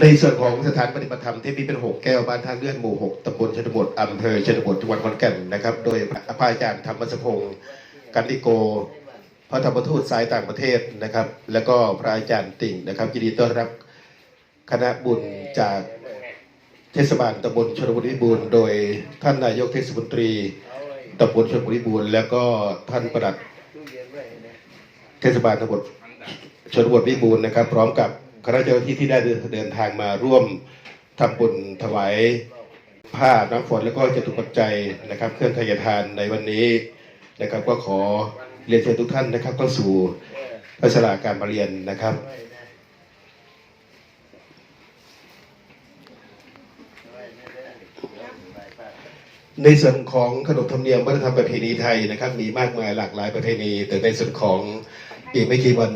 ในส่วนของสถานปฏิบัติธรรมที่มีเป็นหกแก้วบ้านท่าเลื่อนหมู่หกตำบลชนบทอำเภอชนบทจังหวัดขอนแก่นนะครับ โดยพระอาจารย์ธรรมสพงศ์กันติโก พระธรรมทูตสายต่างประเทศนะครับ แล้วก็พระอาจารย์ติ่งนะครับยินดีต้อนรับคณะบุญจากเทศบาลตำบลชนบทวิบูรณ์โดยท่านนายกเทศมนตรีตำบลชนบทวิบูรณ์แล้วก็ท่านประหลัดเทศบาลตำบลชนบทวิบูรณ์นะครับ พร้อมกับ คณะเจ้าหน้าที่ที่ได้เดินทางมาร่วมทำบุญถวายผ้าน้ำฝนแล้วก็จตุปัจจัยนะครับ เครื่องทายทานในวันนี้นะครับ ก็ขอเรียนเชิญทุกท่านนะครับเข้าสู่พระสลาการมาเรียนนะครับในส่วนของขนบธรรมเนียมวัฒนธรรมประเพณีไทยนะครับ มีมากมายหลากหลายประเพณี แต่ในส่วนของอีกไม่กี่วัน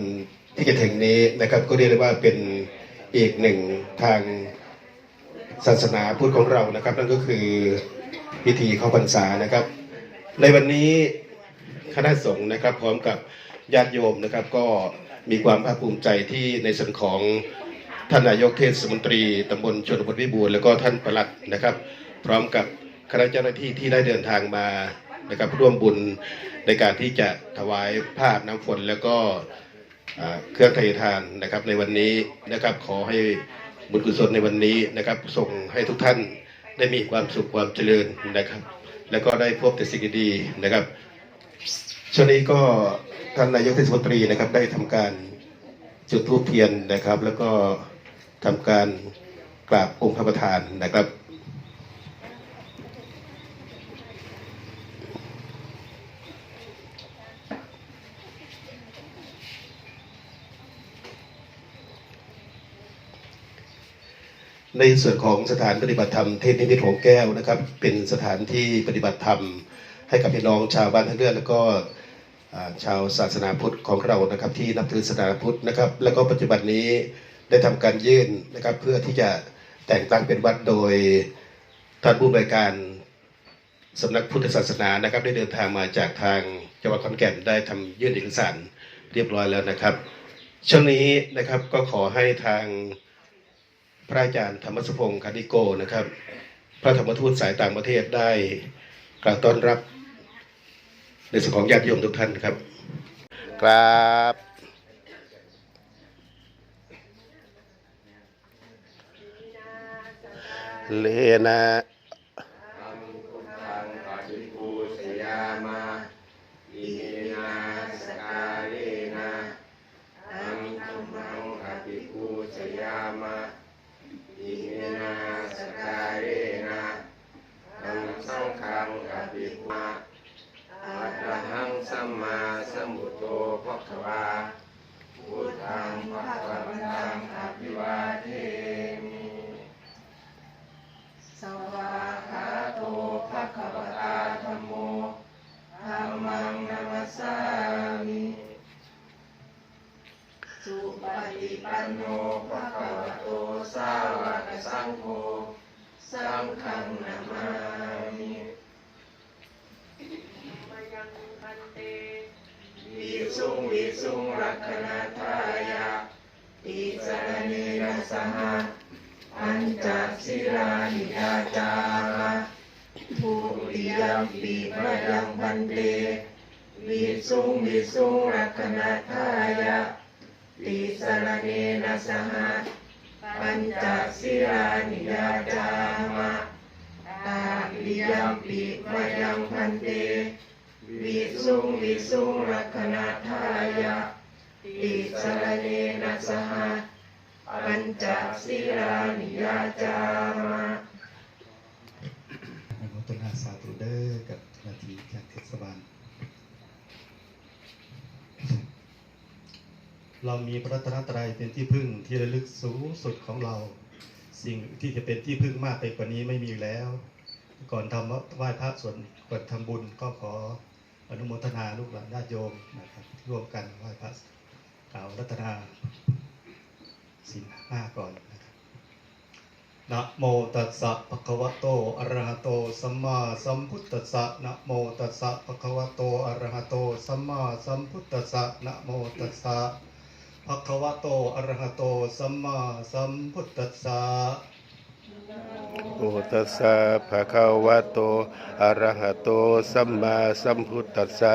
ที่จะถึงนี้นะครับก็เรียกได้ว่าเป็นอีกหนึ่งทางศาสนาพุทธของเรานะครับ นั่นก็คือพิธีเข้าพรรษานะครับ ในวันนี้คณะสงฆ์นะครับ พร้อมกับญาติโยมนะครับ ก็มีความภาคภูมิใจที่ในส่วนของท่านนายกเทศมนตรีตำบลชนบทวิบูรณ์แล้วก็ท่านประหลัดนะครับ พร้อมกับคณะเจ้าหน้าที่ที่ได้เดินทางมานะครับร่วมบุญในการที่จะถวายผ้าอาบน้ำฝนแล้วก็ เครื่องไทยทานนะครับในวันนี้นะครับขอให้บุญกุศลในวันนี้นะครับส่งให้ทุกท่านได้มีความสุขความเจริญนะครับ แล้วก็ได้พบแต่สิ่งดีๆนะครับช่วงนี้ก็ท่านนายกเทศมนตรีนะครับได้ทำการจุดธูปเทียนนะครับ แล้วก็ทำการกราบองค์พระประธานนะครับ ในส่วนของสถานปฏิบัติธรรมเทศนิมิตหงแก้วนะครับ เป็นสถานที่ปฏิบัติธรรม ให้กับพี่น้องชาวบ้านทั้งเรื่องแล้วก็ชาวศาสนาพุทธของเรานะครับ ที่นับถือศาสนาพุทธนะครับ แล้วก็ปัจจุบันนี้ได้ทำการยื่นนะครับ เพื่อที่จะแต่งตั้งเป็นวัดโดยท่านผู้บริการสำนักพุทธศาสนานะครับ ได้เดินทางมาจากทางจังหวัดขอนแก่นได้ทำยื่นเอกสารเรียบร้อยแล้วนะครับช่วงนี้นะครับก็ขอให้ทาง พระอาจารย์ธรรมสพงศ์คณิโกนะครับ พระธรรมทูตสายต่างประเทศได้กล่าวต้อนรับในส่วนของญาติโยมทุกท่านครับครับเลนะอังคุทังปฏิปูชยามา ปันโนภะคะวะโตสาวกสังโฆสังฆังนามามิวิสุงวิสุงรักขณาทายะติสรณเนนะสหะอัญจศิรานิยาจาระทุติยัมปีมะยังพันเตวิสุงวิสุงรักขณาทายะ ติสรเนนะสหะปัญจศิรานิยาจามะตาติยมปีมะยังพันเตวิสุงวิสุงรักขณาทายะติสรเนนะสหะปัญจศีลานิยาจามะ อนุโมทนาสาธุเด้อกับเจ้าหน้าที่จากเทศบาล เรามีพระรัตนตรัยเป็นที่พึ่งที่ระลึกสูงสุดของเรา สิ่งที่จะเป็นที่พึ่งมากไปกว่านี้ไม่มีแล้ว ก่อนทำไหว้พระส่วนก่อนทำบุญก็ขออนุโมทนาลูกหลานญาติโยมนะครับร่วมกันไหว้พระกล่าวรัตนาสินห้าก่อนนะครับนะโมตัสสะภะคะวะโตอะระหะโตสัมมาสัมพุทธัสสะนะโมตัสสะภะคะวะโตอะระหะโตสัมมาสัมพุทธัสสะนะโมตัสสะ ภะคะวะโตอะระหะโตสัมมาสัมพุทธัสสะโอตัสสะภะคะวะโตอะระหะโตสัมมาสัมพุทธัสสะ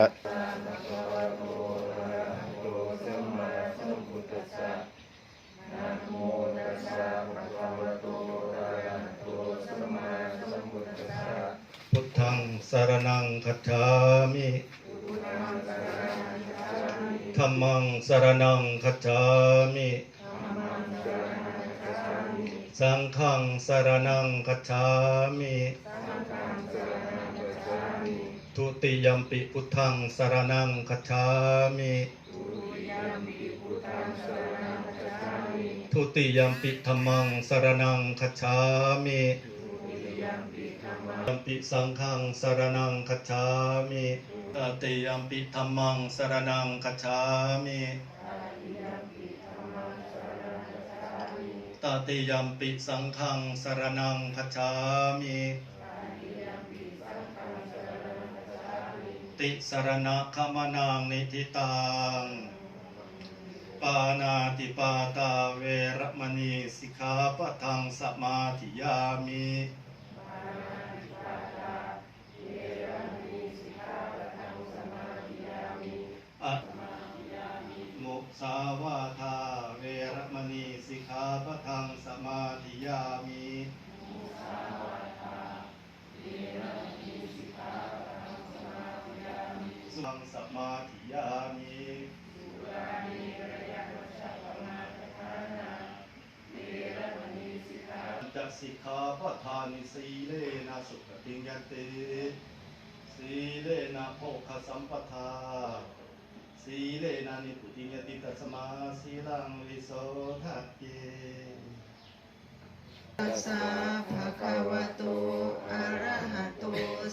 พุทธังสารนังคัจฉามิธัมมังสา รนังคัจฉามิสังฆังสารนังคัจฉามิทุติยมปิพุทธังสารนังคัจฉามิทุติยมปิธรรมังสารนังคัจฉามิ ยัมปิสังฆังสารนังคัจฉามิตติยัมปิธรรมังสารนังคัจฉามิตติยัมปิสังฆังสารนังคัจฉามิติสรณะขมนังนิทิตังปานาติปาตาเวรมณีสิกขาปะทังสมาธิยามิ มาธิยามิสุงสมาธิยามิจักสิกขาปทานิสีเลนะสุขติงยันติสีเลนะโภคสัมปทาสีเลนะนิพุติงยติตัสมาสีลังวิโสทัตเยตั สสะภะคะวะโต อะระหะโต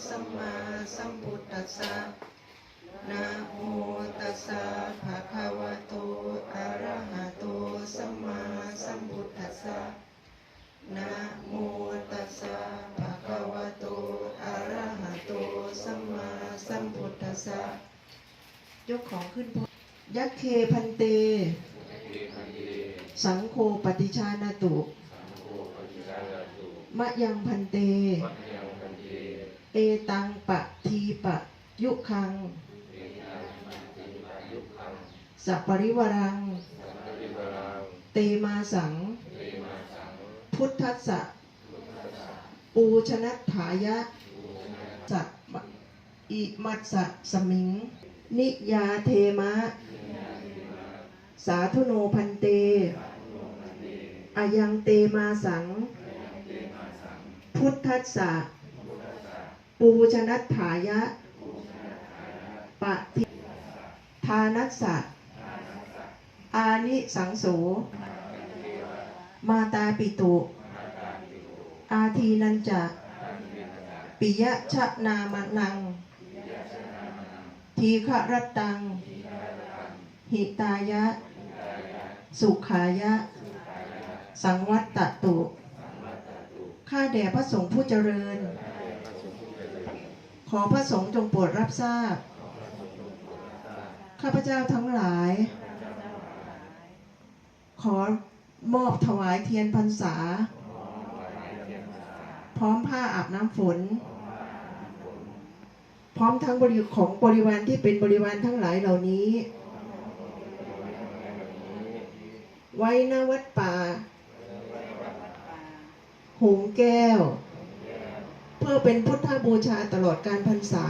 สัมมาสัมพุทธัสสะ นะโมตัสสะภะคะวะโต อะระหะโต สัมมาสัมพุทธัสสะ นะโมตัสสะภะคะวะโต อะระหะโต สัมมาสัมพุทธัสสะ ยกของขึ้นพอยักเคพันเต สังโฆปฏิชานาตุ มะยังพันเต เอตังปะทีปะยุคัง สัปปริวรัง เตมาสัง พุทธัสสะปูชนัตถายะ สัตมะอิมัสสะสมิง นิยาเทมะ สาธุโนพันเตอายังเตมาสัง พุทธัสสะปูชนัตถายะ ปะทิทานัสสะอานิสังโส มาตาปิตุ อาทีนันจะปิยะชะนามนัง ทีฆรัตตัง หิตายะ สุขายะ สังวัตตตุ ข้าแด่พระสงฆ์ผู้เจริญ ขอพระสงฆ์จงโปรดรับทราบ ข้าพเจ้าทั้งหลาย ขอมอบถวายเทียนพรรษา พร้อมผ้าอาบน้ำฝน พร้อมทั้งบริของบริวารที่เป็นบริวารทั้งหลายเหล่านี้ ไว้หน้าวัดป่า หงแก้ว เพื่อเป็นพุทธบูชาตลอดการพรรษา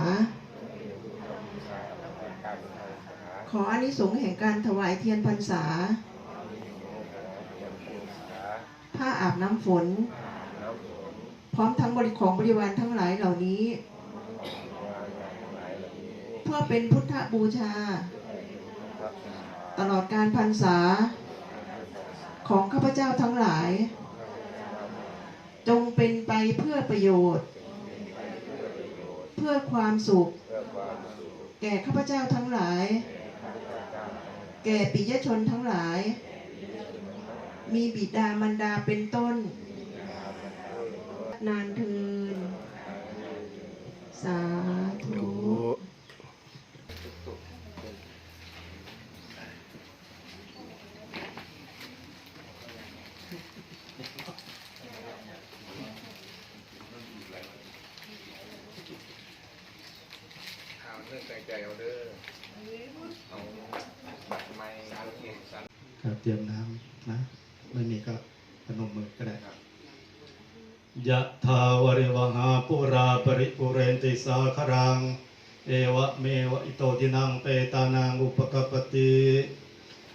ขออานิสงส์แห่งการถวายเทียนพรรษา ผ้าอาบน้ำฝน พร้อมทั้งบริของบริวารทั้งหลายเหล่านี้ เพื่อเป็นพุทธบูชา ตลอดการพรรษาของข้าพเจ้าทั้งหลาย จงเป็นไปเพื่อประโยชน์ เพื่อความสุข แก่ข้าพเจ้าทั้งหลาย แก่ปิยชนทั้งหลาย มีบิดามารดาเป็นต้น นานเทินสาธุ โใจใจ เอาเด้อเอาบัตรไม้เอาเอกสารครับเตรียมน้ำนะ ไม่มีก็พนมมือก็ได้ครับยะทาวริวหาปุราปริปุเรนติสาครัง เอวะเมวะอิโตทินังเปตานังอุปกปปติ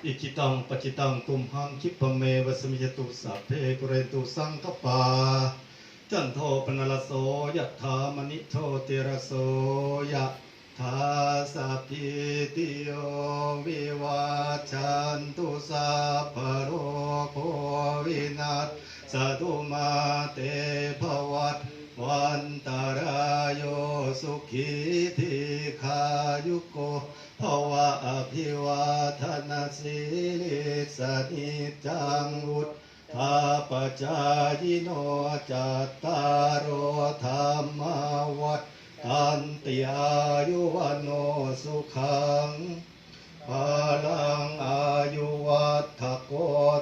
อิจิตังปจิตังตุมหังคิปะเมวะสมิจตุสัพเพปุเรนตุสังกปาจันโทปนลโสยะถามณิโชติรโสยะ ทาสัพพิติโยวิวัชชันตุสัพพโรโควินัสสตุมาเตภวัตวันตารายโยสุขีทีขายุโกภวะอภิวาทนาสิลิสนิจังวุฒทาปจายโนจัตตารโอธรรมวัฏ ตันติอายุวันโนสุขังพลังอายุวัฏทโก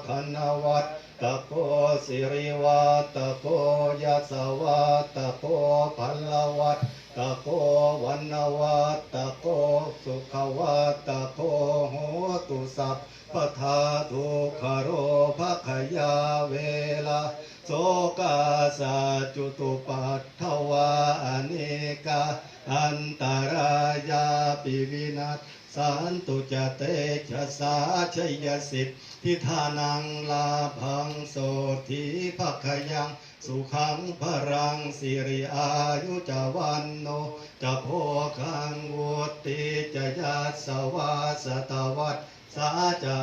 ธนวัฏตโกสิริวัฏตโกยัสวัฏตโกพัลลวัฏตโกวันนวัฏตโกสุขวัฏตโกโหตุสัพปทาทุกขโรภคยาเวลา โสกาสาจุตุปัฏฐวาอเนกาอันตรายาปิวินัสสันตุจเตชะสาชยสิทธิทานังลาพังโสธีภคยังสุขังพรังสิริอายุจวันโนจะโพคังวุติจะยัสสวาสตวัต สาจา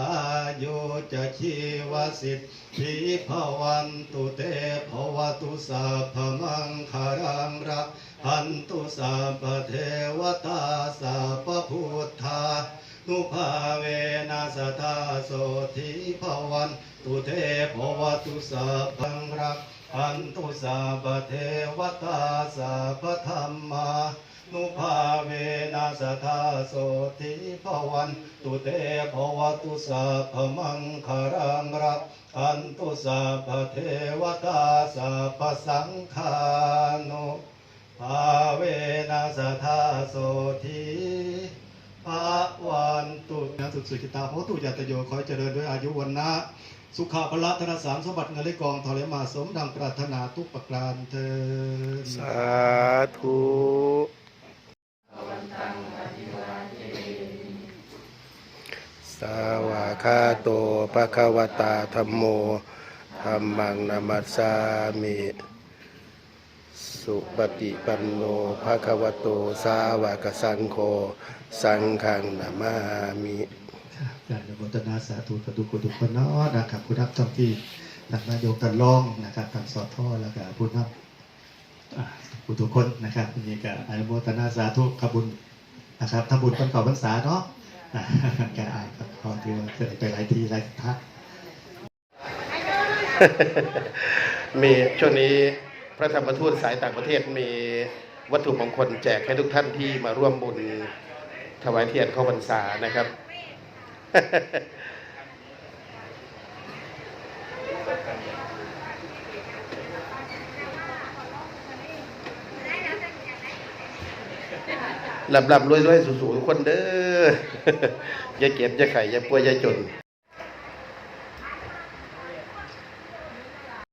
โยจะชีวสิทธิภวันตุเตภวตุสัพมังคารังรักหันตุสัพเทวตาสัพพุทธานุภาเวนัสทาโสธิภวันตุเทภวตุสัพังรักหันตุสัพเทวตาสัพพธรรมา นุภาเวนัสทาโสธิภวันตุเตภวตุสัพพมังคารังรักขันตุสัพพเทวตาสัพพสังฆานุภาเวนัสทาโสธิภาวันตุนะสุสุกิตาโหตุยาตโยขอให้เจริญด้วยอายุวันนะสุขาพละธนสารสมบัติเงินเลขกองทอเลมาสมดังปรารถนาทุกประการเทินสาธุ สาวาคาโตปะคะวตาธรรมโมธรรมังนามัสสามิสุปฏิปันโนภะคะวะโตสาวกสังโฆสังฆังนามามิครับการอนุโมทนาสาธุกับทุกคนทุคนนาะนะครับผู้รับเจ้าที่หลักนายกตันรองนะครับตันสอดท่อแล้วก็ผู้รับอ่าผู้ทุกคนนะครับนี่ก็อนุโมทนาสาธุขบุญนะครับทำบุญคนเก่าพรรษาเนาะ แกอ่านครับพอที่ว่าเคยไปหลายทีหลายทักมีช่วงนี้พระธรรมทูตสายต่างประเทศมีวัตถุมงคลแจกให้ทุกท่านที่มาร่วมบุญถวายเทียนเข้าพรรษานะครับ ลำลำรวยรวยสูงๆทุกคนเด้ออย่าเก็บอย่าไข่อย่าป่วยอย่าจน